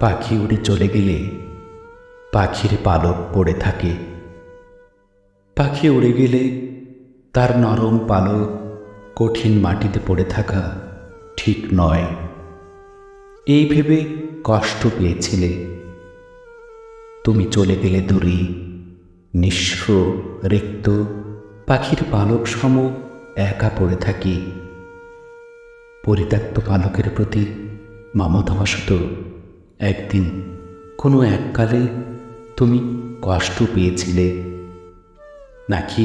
পাখি উড়ে চলে গেলে পাখির পালক পড়ে থাকে। পাখি উড়ে গেলে তার নরম পালক কঠিন মাটিতে পড়ে থাকা ঠিক নয়। এই ভেবে কষ্ট পেয়েছিলে। তুমি চলে গেলে দূরে, নিঃস্ব, রিক্ত পাখির পালক সম একা পড়ে থাকি। পরিত্যক্ত পালকের প্রতি মমতাবশত একদিন কোনো এককালে তুমি কষ্ট পেয়েছিলে। নাকি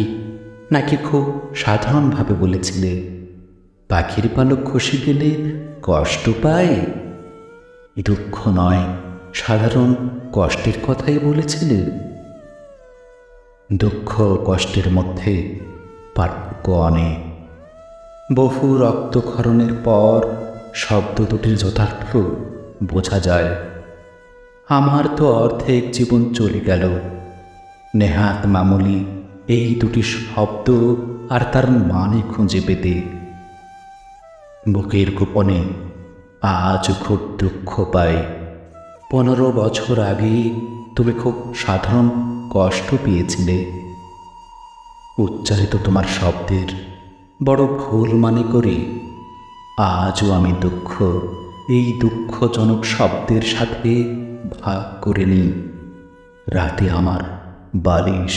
নাকি খুব সাধারণভাবে বলেছিলে, পাখির পালক খসে গেলে কষ্ট পায়? দুঃখ নয়, সাধারণ কষ্টের কথাই বলেছিলে। দুঃখ কষ্টের মধ্যে পার্থক্য অনেক। বহু রক্তক্ষরণের পর শব্দ দুটির যথার্থ বোঝা যায়, আমার তো অর্ধেক জীবন চলে গেল। নেহাত মামুলি, এই দুটি শব্দ আর তার মানে খুঁজে পেতে। বুকের গোপনে আজ খুব দুঃখ পাই। পনেরো বছর আগে তুমি খুব সাধারণ কষ্ট পেয়েছিলে। উচ্চারিত তোমার শব্দের বড় ভুল মানে করে, আজও আমি দুঃখ এই দুঃখজনক শব্দের সাথে ভাগ করে নিই রাতে আমার বালিশ